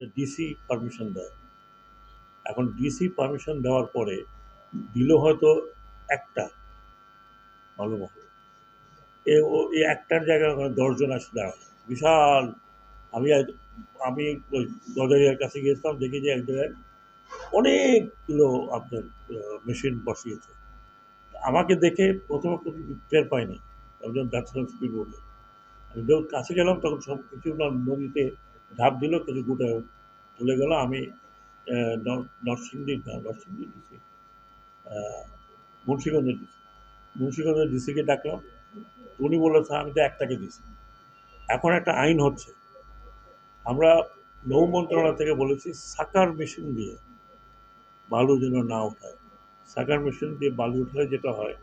DC permission দেয়। এখন DC permission দেওয়ার পরে দিল হয়তো একটা মালুমহল এ ও এই একটার জায়গায় ওখানে দশজন আসে দাঁড়ায়। বিশাল। আমি আমি ওই গদারিয়ার কাছে গিয়েছিলাম, দেখি যে এক জায়গায় অনেকগুলো আপনার মেশিন বসিয়েছে। আমাকে দেখে প্রথমে টের পাইনি। আমি যখন স্পিড বোটে আমি যখন কাছে গেলাম, তখন সব কিছু নদীতে ঝাঁপ দিল কিছু গুটে চলে গেল। আমি আহ, নর- নরসিংদী ডিসি মুন্সিগঞ্জের ডিসি। মুন্সিগঞ্জের ডিসিকে ডাকলাম উনি বলেছে আমি তো একটাকে দিছি। এখন একটা আইন হচ্ছে। আমরা নৌ মন্ত্রণালয় থেকে বলেছি সাকার মেশিন দিয়ে বালু যেন না ওঠায়। সাকার মেশিন দিয়ে বালু উঠলে যেটা হয়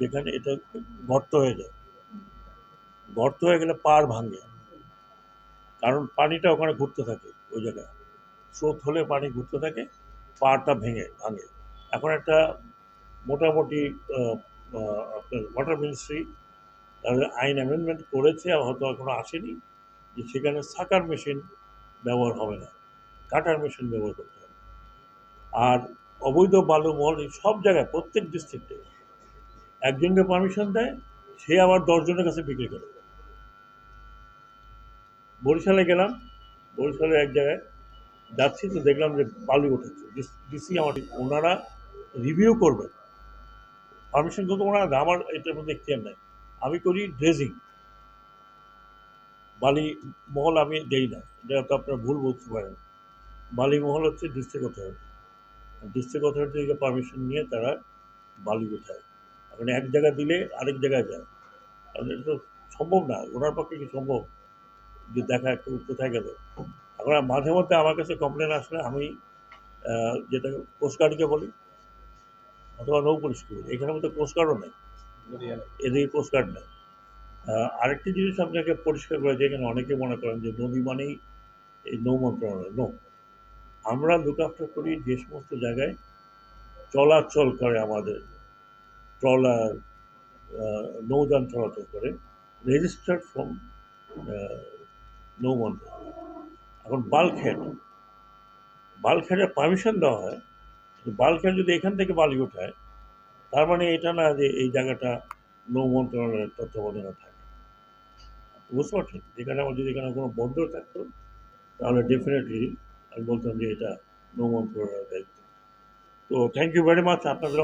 যেখানে এটা গর্ত হয়ে যায়। গর্ত হয়ে গেলে পাড় ভাঙে। কারণ পানিটা ওখানে ঘুরতে থাকে, ওই জায়গায়। স্রোত হলে পানি ঘুরতে থাকে, পাহাড়টা ভেঙে, ভাঙে। এখন একটা মোটামুটি আপনার ওয়াটার মিনিস্ট্রি তাদের আইন অ্যামেন্ডমেন্ট করেছে হয়তো এখনও আসেনি, যে সেখানে সাকার মেশিন ব্যবহার হবে না কাটার মেশিন ব্যবহার করতে হবে। আর অবৈধ বালু মল এই সব জায়গায়, প্রত্যেক ডিস্ট্রিক্টে একজনকে পারমিশন দেয়, সে আবার দশজনের কাছে বিক্রি করে। বরিশালে গেলাম, বরিশালে এক জায়গায় যাচ্ছি তো দেখলাম যে বালু উঠেছে। ডিসি আমার ওনারা রিভিউ করবেন। পারমিশন কিন্তু ওনারা। আমার এটার মধ্যে এখতিয়ার নাই। আমি করি ড্রেজিং বালি মহল আমি দেই না, এটা তো আপনার ভুল বলতে পারেন। বালি মহল হচ্ছে ডিস্ট্রিক্ট অথরিটি ডিস্ট্রিক্ট অথরিটি থেকে পারমিশন নিয়ে তারা বালি উঠায়। এখন এক জায়গায় দিলে আরেক জায়গায় যায়। কারণ এটা সম্ভব না, ওনার পক্ষে কি সম্ভব? যে দেখা একটু কোথায় গেল। এখন মাঝে মধ্যে আমার কাছে কমপ্লেন আসলে আমি যেটা কোস্টগার্ডকে বলি, অথবা নৌ পুলিশকে বলি, এখানে মধ্যে কোস্টগার্ডও নেই। এদিকে কোস্টগার্ড নেই। আরেকটি জিনিস আপনাকে পরিষ্কার করে যেখানে অনেকে মনে করেন যে নদী মানেই এই নৌ মন্ত্রণালয়, নো। আমরা লুক আফটার করি যে সমস্ত জায়গায় চলাচল করে আমাদের, ট্রলার নৌযান চলাচল করে রেজিস্টার্ড ফ্রম নৌ মন্ত্রণালয় এখন বাল্কহেড বাল্কহেডের পারমিশন দেওয়া হয় বাল্কহেড যদি এখান থেকে বালি ওঠায়, তার মানে এটা না যে এই জায়গাটা নৌ মন্ত্রণালয়ের তত্ত্বাবধানে থাকে। বুঝতে পারছেন? যেখানে আমার যদি এখানে কোনো বন্দর থাকতো, তাহলে ডেফিনেটলি আমি বলতাম যে এটা নৌ মন্ত্রণালয়ের দায়িত্ব। তো থ্যাংক ইউ ভেরি মাচ আপনাদের